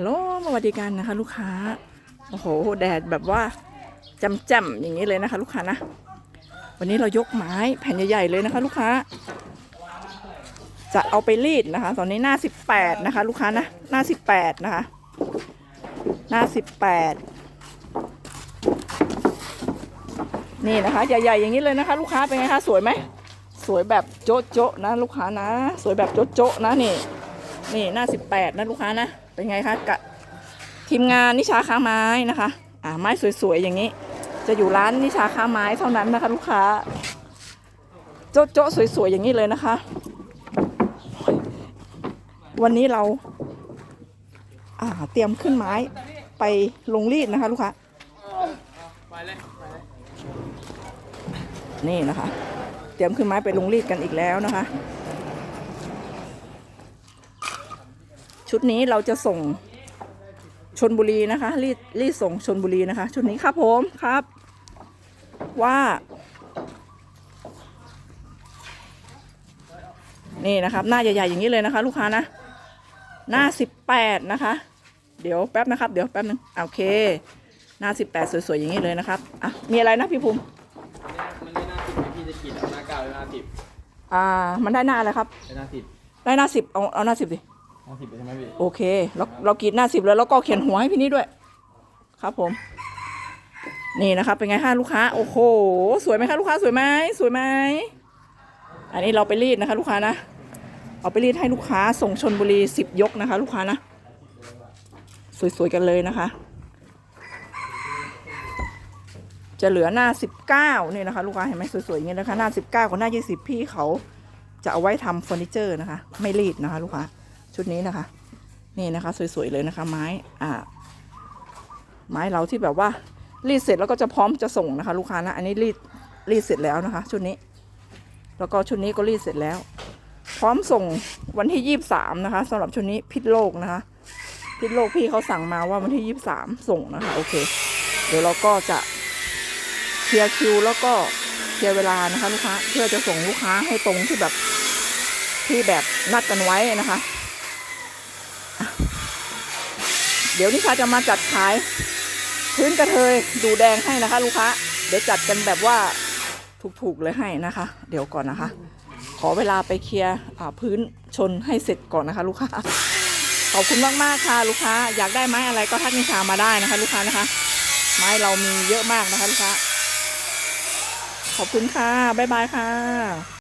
ฮัลโหลสวัสดีกันนะคะ ลูกค้า โอ้โห แดดแบบว่าจำจำๆอย่างนี้เลยนะคะ ลูกค้านะ วันนี้เรายกไม้แผ่นใหญ่ๆเลยนะคะ ลูกค้า จะเอาไปรีดนะคะ ตอนนี้หน้า18นะคะ ลูกค้านะ หน้า18นะคะ หน้า18นี่นะคะใหญ่ๆอย่างนี้เลยนะคะ ลูกค้าเป็นไงคะสวยไหมสวยแบบโจ๊ะๆนะ ลูกค้านะ สวยแบบโจ๊ะๆนะนี่ นี่หน้า 18 นะลูกค้านะ เป็นไงคะกะทีมงานนิชาค้าไม้นะคะ อ่าไม้สวยๆอย่างนี้ จะอยู่ร้านนิชาค้าไม้เท่านั้นนะคะ ลูกค้า โจ๊ะโจ๊ะๆสวยๆอย่างนี้เลยนะคะ วันนี้เรา อ่าเตรียมขึ้นไม้ไปลงรีดนะคะ ลูกค้าไปเลยนี่นะคะ เตรียมขึ้นไม้ไปลงรีดกันอีกแล้วนะคะ ชุดนี้เราจะส่งชนบุรีนะคะรีดรีดส่งชนบุรีนะคะ ชุดนี้ครับผมครับ ว่านี่นะครับ หน้าใหญ่ๆอย่างนี้เลยนะคะ ลูกค้านะ หน้าสิบแปดนะคะ เดี๋ยวแป๊บนะครับ เดี๋ยวแป๊บนึงอะโอเค หน้าสิบแปดสวยๆอย่างนี้เลยนะครับอะมีอะไรนะพี่ภูมิมันได้หน้าสิบไหมพี่จะขีดเอาหน้าเก้าหรือหน้าสิบอ่า มันได้หน้าอะไรครับได้หน้าสิบได้หน้าสิบเอาเอาหน้าสิบดิ ห้าสิบใช่ไหมพี่โอเคเราเรากรีดหน้าสิบแล้วแล้วก็เขียนหัวให้พี่นี่ด้วย ครับผม นี่นะครับเป็นไงคะลูกค้า โอ้โห สวยไหมคะลูกค้าสวยไหมสวยไหมอันนี้เราไปรีดนะคะ ลูกค้านะเอาไปรีดให้ลูกค้าส่งชนบุรีสิบยกนะคะ ลูกค้านะสวยๆกันเลยนะคะ จะเหลือหน้าสิบเก้านี่นะคะ ลูกค้าเห็นไหมสวยๆอย่างนี้นะคะ หน้าสิบเก้ากับหน้ายี่สิบพี่เขาจะเอาไว้ทำเฟอร์นิเจอร์นะคะ ไม่รีดนะคะ ลูกค้า ชุดนี้นะคะ นี่นะคะ สวยๆเลยนะคะ ไม้อ่า ไม้เราที่แบบว่ารีดเสร็จแล้วก็จะพร้อมจะส่งนะคะ ลูกค้านะอันนี้รีดรีดเสร็จแล้วนะคะ ชุดนี้ แล้วก็ชุดนี้ก็รีดเสร็จแล้ว พร้อมส่งวันที่ยี่สามนะคะสำหรับชุดนี้พิษโลกนะคะ พิษโลกพี่เขาสั่งมาว่าวันที่ยี่สามส่งนะคะ โอเค เดี๋ยวเราก็จะเคลียร์คิวแล้วก็เคลียร์เวลานะคะลูกค้าเพื่อจะส่งลูกค้าให้ตรงที่แบบที่แบบนัดกันไว้นะคะ เดี๋ยวนิชาจะมาจัดขายพื้นกระเทยดูแดงให้นะคะ ลูกค้า เดี๋ยวจัดกันแบบว่าถูกๆเลยให้นะคะ เดี๋ยวก่อนนะคะ ขอเวลาไปเคลียร์พื้นชนให้เสร็จก่อนนะคะ ลูกค้า ขอบคุณมากๆค่ะ ลูกค้า อยากได้ไม้อะไรก็ทักนิชามาได้นะคะ ลูกค้านะคะ ไม้เรามีเยอะมากนะคะลูกค้า ขอบคุณค่ะ บ๊ายบายค่ะ